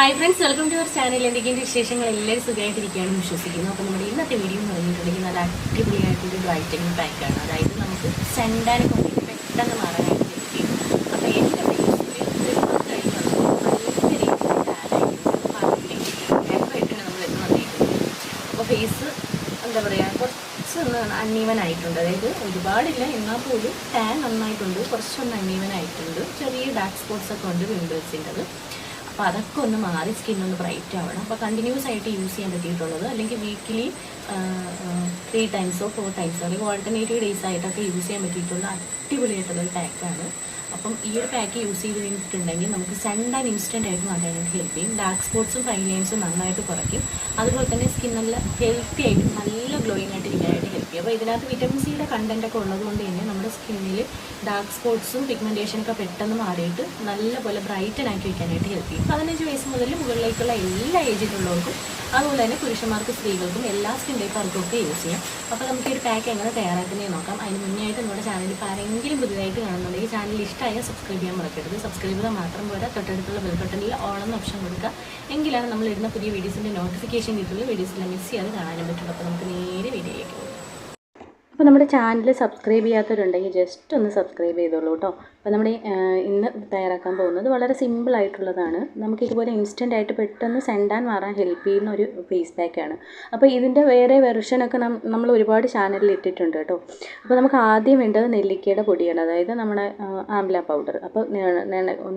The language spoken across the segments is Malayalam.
Hi friends welcome to our channel എന്തൊക്കെയുണ്ട് വിശേഷങ്ങൾ? എല്ലാവരും സുഖമായിട്ടിരിക്കുകയാണ്. വിശ്വസിക്കുന്നു. അപ്പോൾ നമ്മുടെ ഇന്നത്തെ വീഡിയോ എന്ന് പറഞ്ഞിട്ടുണ്ടെങ്കിൽ നല്ല അടിപൊളിയായിട്ടൊരു ബ്രൈറ്റനിങ് പാക്കാണ് അതായത് നമുക്ക് സെൻഡാനെ കൊണ്ടിട്ട് പെട്ടെന്ന് മാറാനായിട്ട് അപ്പോൾ നമ്മൾ ഫേസ് എന്താ പറയുക കുറച്ചൊന്ന് അൺഈവൻ ആയിട്ടുണ്ട്. അതായത് ഒരുപാടില്ല എന്നാൽ പോലും ടാൻ നന്നായിട്ടുണ്ട്. കുറച്ചൊന്ന് അൺഈവൻ ആയിട്ടുണ്ട്. ചെറിയ ഡാർക്ക് സ്പോട്ട്സ് ഒക്കെ ഉണ്ട് പിമ്പിൾസിന്റെത് അപ്പോൾ അതൊക്കെ ഒന്ന് മാറി സ്കിൻ ഒന്ന് ബ്രൈറ്റ് ആവണം. അപ്പോൾ കണ്ടിന്യൂസ് ആയിട്ട് യൂസ് ചെയ്യാൻ പറ്റിയിട്ടുള്ളത്. അല്ലെങ്കിൽ വീക്കിലി ത്രീ ടൈംസോ ഫോർ ടൈംസോ അല്ലെങ്കിൽ ഓൾട്ടർനേറ്റീവ് ഡേയ്സ് ആയിട്ടൊക്കെ യൂസ് ചെയ്യാൻ പറ്റിയിട്ടുള്ള അടിപൊളിയായിട്ടുള്ളൊരു പാക്കാണ് അപ്പം ഈ ഒരു പാക്ക് യൂസ് ചെയ്ത് കഴിഞ്ഞിട്ടുണ്ടെങ്കിൽ നമുക്ക് സൺ ആൻഡ് ഇൻസ്റ്റന്റ് ആയിട്ട് മാറ്റാനായിട്ട് ഹെൽപ്പ് ചെയ്യും. ഡാർക്ക് സ്പോട്ട്സും ഫൈൻ ലൈൻസും നന്നായിട്ട് കുറയ്ക്കും. അതുപോലെ തന്നെ സ്കിൻ നല്ല ഹെൽത്തി ആയിട്ട് നല്ല ഗ്ലോയിങ് ആയിട്ട് ഇരിക്കാനായിട്ട് ചെയ്യും അപ്പോൾ ഇതിനകത്ത് വിറ്റമിൻ സിയുടെ കണ്ടന്റ് ഒക്കെ ഉള്ളതുകൊണ്ട് തന്നെ നമ്മുടെ സ്കിന്നിൽ ഡാർക്ക് സ്പോട്ട്സും പിഗ്മെന്റേഷനൊക്കെ പെട്ടെന്ന് മാറിയിട്ട് നല്ലപോലെ ബ്രൈറ്റൻ ആക്കി വയ്ക്കാനായിട്ട് ഹെൽപ്പ് ചെയ്യും. പതിനഞ്ച് വയസ്സ് മുതൽ മുകളിലേക്കുള്ള എല്ലാ ഏജിലുള്ളവർക്കും അതുപോലെ തന്നെ പുരുഷന്മാർക്കും സ്ത്രീകൾക്കും എല്ലാ സ്കിൻ ടൈപ്പർക്കും ഒക്കെ യൂസ് ചെയ്യാം. അപ്പോൾ നമുക്ക് ഒരു പാക്ക് എങ്ങനെ തയ്യാറാക്കുന്നത് നോക്കാം. അതിന് മുന്നേ ആയിട്ട് നമ്മുടെ ചാനൽ ഇപ്പോൾ ആരെങ്കിലും പുതിയതായിട്ട് കാണുന്നുണ്ടെങ്കിൽ ചാനൽ ഇഷ്ടമായാൽ സബ്സ്ക്രൈബ് ചെയ്യാൻ മറക്കരുത്. സബ്സ്ക്രൈബ് ചെയ്താൽ മാത്രം പോരാ. തൊട്ടടുത്തുള്ള ബെൽ ബട്ടണിൽ എന്ന ഓപ്ഷൻ കൊടുക്കുക. എങ്കിലാണ് നമ്മൾ ഇടുന്ന പുതിയ വീഡിയോസിന്റെ നോട്ടിഫിക്കേഷൻ കിട്ടുള്ളൂ വീഡിയോസിൽ മിസ് ചെയ്യാതെ കാണാനും പറ്റുള്ളൂ. അപ്പോൾ നമുക്ക് നേരെ വീഡിയോയിലേക്ക് പോകാം. അപ്പോൾ നമ്മുടെ ചാനൽ സബ്സ്ക്രൈബ് ചെയ്യാത്തവരുണ്ടെങ്കിൽ ജസ്റ്റ് ഒന്ന് സബ്സ്ക്രൈബ് ചെയ്തോളൂ കേട്ടോ അപ്പോൾ നമ്മുടെ ഇന്ന് തയ്യാറാക്കാൻ പോകുന്നത് വളരെ സിമ്പിൾ ആയിട്ടുള്ളതാണ്. നമുക്ക് ഇതുപോലെ ഇൻസ്റ്റന്റ് ആയിട്ട് പെട്ടെന്ന് സെൻഡാൻ മാറാൻ ഹെൽപ്പ് ചെയ്യുന്ന ഒരു ഫേസ് പാക്കാണ് അപ്പോൾ ഇതിന്റെ വേറെ വെർഷനൊക്കെ നമ്മൾ ഒരുപാട് ചാനലിൽ ഇട്ടിട്ടുണ്ട് കേട്ടോ. അപ്പോൾ നമുക്ക് ആദ്യം വേണ്ടത് നെല്ലിക്കയുടെ പൊടിയാണ്. അതായത് നമ്മുടെ ആംല പൗഡർ അപ്പോൾ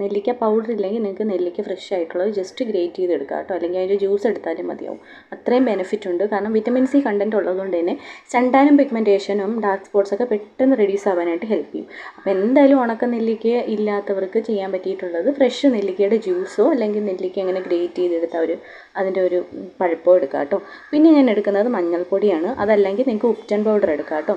നെല്ലിക്ക പൗഡർ ഇല്ലെങ്കിൽ നിങ്ങൾക്ക് നെല്ലിക്ക ഫ്രഷ് ആയിട്ടുള്ളത് ജസ്റ്റ് ഗ്രേറ്റ് ചെയ്ത് ചെയ്തെടുക്കുക കേട്ടോ. അല്ലെങ്കിൽ അതിന്റെ ജ്യൂസ് എടുത്താലും മതിയാവും. അത്രയും ബെനിഫിറ്റ് ഉണ്ട്. കാരണം വിറ്റമിൻ സി കണ്ടന്റ് ഉള്ളതുകൊണ്ട് തന്നെ സെൻഡാനും പിഗ്മെന്റേഷനും ഡാർക്ക് സ്പോട്ട്സ് ഒക്കെ പെട്ടെന്ന് റെഡ്യൂസ് ആവാനായിട്ട് ഹെൽപ്പ് ചെയ്യും. അപ്പോൾ എന്തായാലും ഉണക്ക നെല്ലിക്ക ഇല്ലാത്തവർക്ക് ചെയ്യാൻ പറ്റിയിട്ടുള്ളത് ഫ്രഷ് നെല്ലിക്കയുടെ ജ്യൂസോ അല്ലെങ്കിൽ നെല്ലിക്ക അങ്ങനെ ഗ്രേറ്റ് ചെയ്തെടുത്ത ഒരു അതിന്റെ ഒരു പഴുപ്പോ എടുക്കാം കേട്ടോ. പിന്നെ ഞാൻ എടുക്കുന്നത് മഞ്ഞൾപ്പൊടിയാണ്. അതല്ലെങ്കിൽ നിങ്ങൾക്ക് ഉപ്റ്റൻ പൗഡർ എടുക്കാം കേട്ടോ.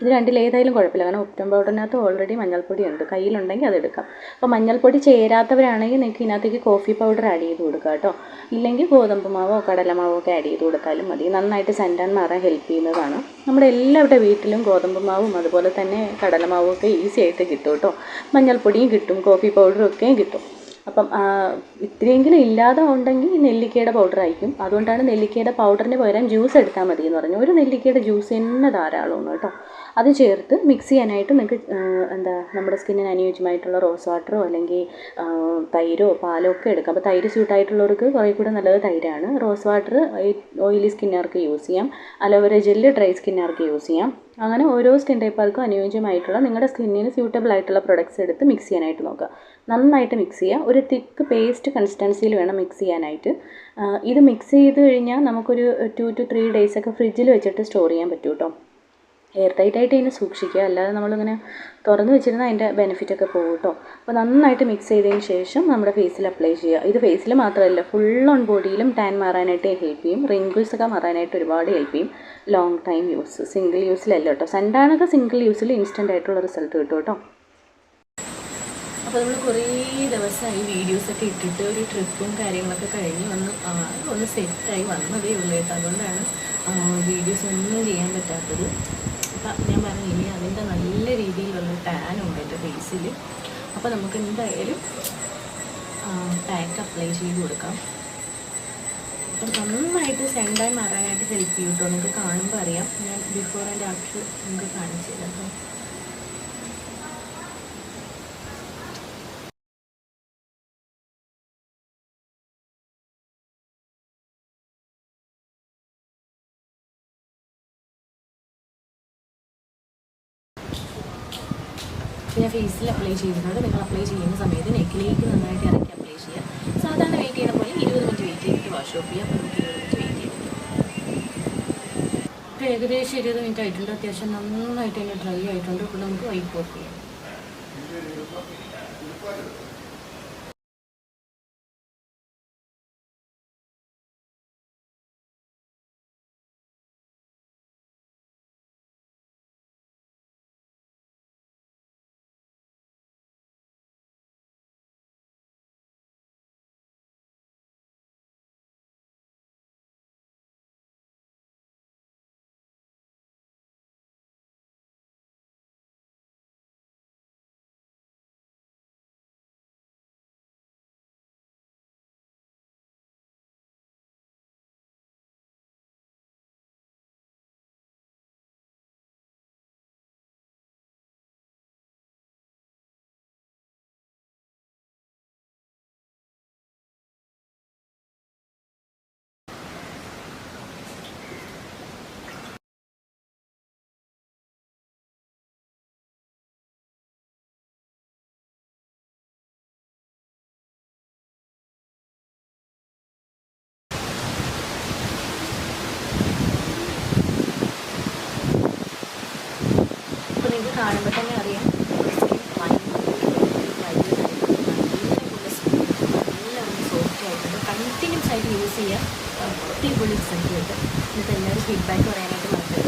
ഇത് രണ്ടിലേതായാലും കുഴപ്പമില്ല. കാരണം ഉപ്റ്റൻ പൗഡറിനകത്ത് ഓൾറെഡി മഞ്ഞൾപ്പൊടി ഉണ്ട്. കയ്യിലുണ്ടെങ്കിൽ അത് എടുക്കാം. അപ്പോൾ മഞ്ഞൾപ്പൊടി ചേരാത്തവരാണെങ്കിൽ നിങ്ങൾക്ക് ഇതിനകത്തേക്ക് കോഫി പൗഡർ ആഡ് ചെയ്ത് കൊടുക്കുക കേട്ടോ. ഇല്ലെങ്കിൽ ഗോതമ്പ് മാവോ കടലമാവോ ഒക്കെ ആഡ് ചെയ്ത് കൊടുത്താലും മതി. നന്നായിട്ട് സെന്റാൻ മാറാൻ ഹെൽപ്പ് ചെയ്യുന്നതാണ്. നമ്മുടെ എല്ലാവരുടെ വീട്ടിലും ഗോതമ്പ് മാവും അതുപോലെ തന്നെ കടലമാവും ഒക്കെ ഈസി ആയിട്ട് കിട്ടും കേട്ടോ. മഞ്ഞൾപ്പൊടിയും കിട്ടും കോഫി പൗഡറും ഒക്കെയും കിട്ടും. അപ്പം ഇത്രയെങ്കിലും ഇല്ലാതെ ഉണ്ടെങ്കിൽ നെല്ലിക്കയുടെ പൗഡർ ആയിരിക്കും. അതുകൊണ്ടാണ് നെല്ലിക്കയുടെ പൗഡറിന് പകരം ജ്യൂസ് എടുത്താൽ മതി എന്ന് പറഞ്ഞു ഒരു നെല്ലിക്കയുടെ ജ്യൂസ് തന്നെ ധാരാളമാണ് കേട്ടോ. അത് ചേർത്ത് മിക്സ് ചെയ്യാനായിട്ട് നിങ്ങൾക്ക് എന്താ നമ്മുടെ സ്കിന്നിന് അനുയോജ്യമായിട്ടുള്ള റോസ് വാട്ടറോ അല്ലെങ്കിൽ തൈരോ പാലോ ഒക്കെ എടുക്കാം. അപ്പോൾ തൈര് സ്യൂട്ടായിട്ടുള്ളവർക്ക് കുറേ കൂടെ നല്ലത് തൈരാണ്. റോസ് വാട്ടർ ഓയിലി സ്കിന്നുകാർക്ക് യൂസ് ചെയ്യാം. അലോവേര ജെല്ല് ഡ്രൈ സ്കിന്നുകാർക്ക് യൂസ് ചെയ്യാം. അങ്ങനെ ഓരോ സ്കിൻ ടൈപ്പുകാർക്കും അനുയോജ്യമായിട്ടുള്ള നിങ്ങളുടെ സ്കിന്നിന് സ്യൂട്ടബിൾ ആയിട്ടുള്ള പ്രൊഡക്ട്സ് എടുത്ത് മിക്സ് ചെയ്യാനായിട്ട് നോക്കുക. നന്നായിട്ട് മിക്സ് ചെയ്യുക ഒരു തിക്ക് പേസ്റ്റ് കൺസിസ്റ്റൻസിയിൽ വേണം മിക്സ് ചെയ്യാനായിട്ട്. ഇത് മിക്സ് ചെയ്ത് കഴിഞ്ഞാൽ നമുക്കൊരു ടു ടു ത്രീ ഡേയ്സ് ഒക്കെ ഫ്രിഡ്ജിൽ വെച്ചിട്ട് സ്റ്റോർ ചെയ്യാൻ പറ്റും കേട്ടോ എയർ ടൈറ്റ് ആയിട്ട് ഇതിനെ സൂക്ഷിക്കുക. അല്ലാതെ നമ്മളിങ്ങനെ തുറന്ന് വെച്ചിരുന്ന അതിന്റെ ബെനിഫിറ്റൊക്കെ പോകും കേട്ടോ അപ്പോൾ നന്നായിട്ട് മിക്സ് ചെയ്തതിന് ശേഷം നമ്മുടെ ഫേസിൽ അപ്ലൈ ചെയ്യുക. ഇത് ഫേസിൽ മാത്രമല്ല ഫുൾ ഓൺ ബോഡിയിലും ടാൻ മാറാനായിട്ട് ഹെൽപ്പ് ചെയ്യും. റിങ്കിൾസ് ഒക്കെ മാറാനായിട്ട് ഒരുപാട് ഹെൽപ്പ് ചെയ്യും. ലോങ് ടൈം യൂസ് സിംഗിൾ യൂസിലല്ല കേട്ടോ സെൻഡാണൊക്കെ സിംഗിൾ യൂസിൽ ഇൻസ്റ്റന്റ് ആയിട്ടുള്ള റിസൾട്ട് കിട്ടും കേട്ടോ അപ്പോൾ നമ്മൾ കുറേ ദിവസമായി വീഡിയോസൊക്കെ ഇട്ടിട്ട് ഒരു ട്രിപ്പും കാര്യങ്ങളൊക്കെ കഴിഞ്ഞ് വന്ന് ഒന്ന് സെറ്റായി വന്നതേ ഉള്ളൂ അതുകൊണ്ടാണ് വീഡിയോസ് ഒന്നും ചെയ്യാൻ പറ്റാത്തത്. അപ്പം ഞാൻ പറഞ്ഞു ഇനി അതിന്റെ നല്ല രീതിയിലുള്ള ടാൻ ഉണ്ട് എന്റെ ഫേസിൽ അപ്പോൾ നമുക്ക് എന്തായാലും പാക്ക് അപ്ലൈ ചെയ്ത് കൊടുക്കാം. അപ്പം നന്നായിട്ട് സെൻഡായി മാറാനായിട്ട് ഹെൽപ്പ് ചെയ്യും കേട്ടോ. നിങ്ങൾക്ക് കാണുമ്പോൾ അറിയാം. ഞാൻ ബിഫോർ ആൻഡ് ആഫ്റ്റർ നിങ്ങൾക്ക് കാണിച്ചു തരാം കേട്ടോ. ഞാൻ ഫേസിൽ അപ്ലൈ ചെയ്യുന്നത് നിങ്ങൾ അപ്ലൈ ചെയ്യുന്ന സമയത്ത് നെക്കിലേക്ക് നന്നായിട്ട് ഇറക്കി അപ്ലൈ ചെയ്യുക. സാധാരണ വെയിറ്റ് ചെയ്യുന്ന പോലെ ഇരുപത് മിനിറ്റ് വെയിറ്റ് ചെയ്തിട്ട് വാഷ് ഓഫ് ചെയ്യുക. അപ്പോൾ നമുക്ക് ഇരുപത് മിനിറ്റ് വെയിറ്റ് ചെയ്യാം. ഇപ്പോൾ ഏകദേശം ഇരുപത് മിനിറ്റ് ആയിട്ടുണ്ട്. അത്യാവശ്യം നന്നായിട്ട് തന്നെ ഡ്രൈ ആയിട്ടുണ്ട്. ഇപ്പോൾ നമുക്ക് വൈപ്പ് ഓഫ് ചെയ്യാം. നിങ്ങൾക്ക് കാണുമ്പോൾ തന്നെ അറിയാം. കണ്ടിന്യൂസ് ആയിട്ട് യൂസ് ചെയ്യാം. പുള്ളി റിസൾട്ട് കിട്ടും എന്നിട്ട് എല്ലാവരും ഫീഡ്ബാക്ക് പറയാൻ